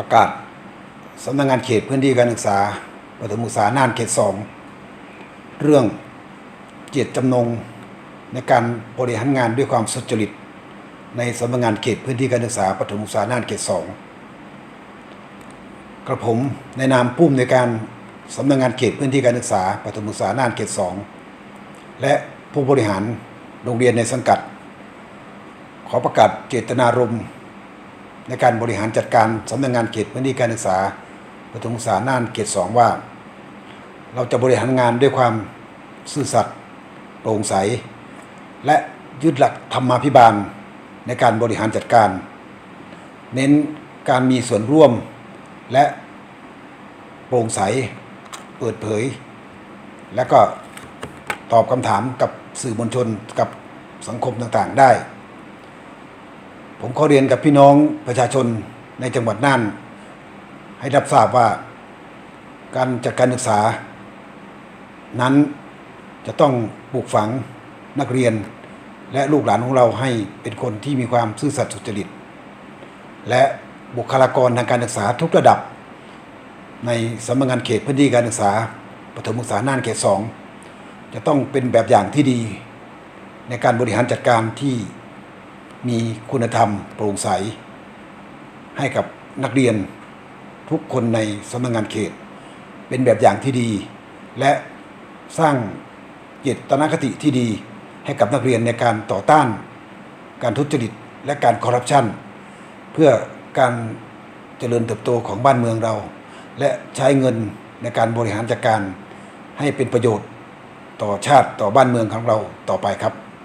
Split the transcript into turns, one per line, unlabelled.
ประกาศสำนักงานเขตพื้นที่การศึกษาประถมศึกษาน่านเขตสองเรื่องเจตจำนงในการบริหารงานด้วยความสุจริต ในสำนักงานเขตพื้นที่การศึกษาประถมศึกษาน่านเขตสองกระผมในนามผู้อำนวยการสำนักงานเขตพื้นที่การศึกษาประถมศึกษาน่านเขตสองและผู้บริหารโรงเรียนในสังกัด ขอประกาศเจตนารมณ์ ในการบริหารจัดการสำนักงานเขตพื้นที่การศึกษาประถมศึกษาน่านเขตสองว่า เราจะบริหารงานด้วยความซื่อสัตย์โปร่งใส และยึดหลักธรรมาภิบาลในการบริหารจัดการ เน้นการมีส่วนร่วมและโปร่งใส เปิดเผย และก็ตอบคำถามกับสื่อมวลชนกับสังคมต่างๆได้ ผมขอเรียนกับพี่น้องประชาชนในจังหวัดน่าน ให้รับทราบว่าการจัดการศึกษา นั้นจะต้องปลูกฝังนักเรียน และลูกหลานของเราให้เป็นคนที่มีความซื่อสัตย์สุจริต และบุคลากรทางการศึกษาทุกระดับ ในสำนักงานเขตพื้นที่การศึกษาปฐมศึกษาน่านเขตสองจะต้องเป็นแบบอย่างที่ดี ในการบริหารจัดการที่ มีคุณธรรมโปร่งใส ให้กับนักเรียนทุกคนในสำนักงานเขต เป็นแบบอย่างที่ดี และสร้างเจตนคติที่ดี ให้กับนักเรียนในการต่อต้าน การทุจริตและการคอร์รัปชันเพื่อการเจริญเติบโตของบ้านเมืองเรา และใช้เงินในการบริหารจัดการให้เป็นประโยชน์ต่อชาติต่อบ้านเมืองของเราต่อไปครับ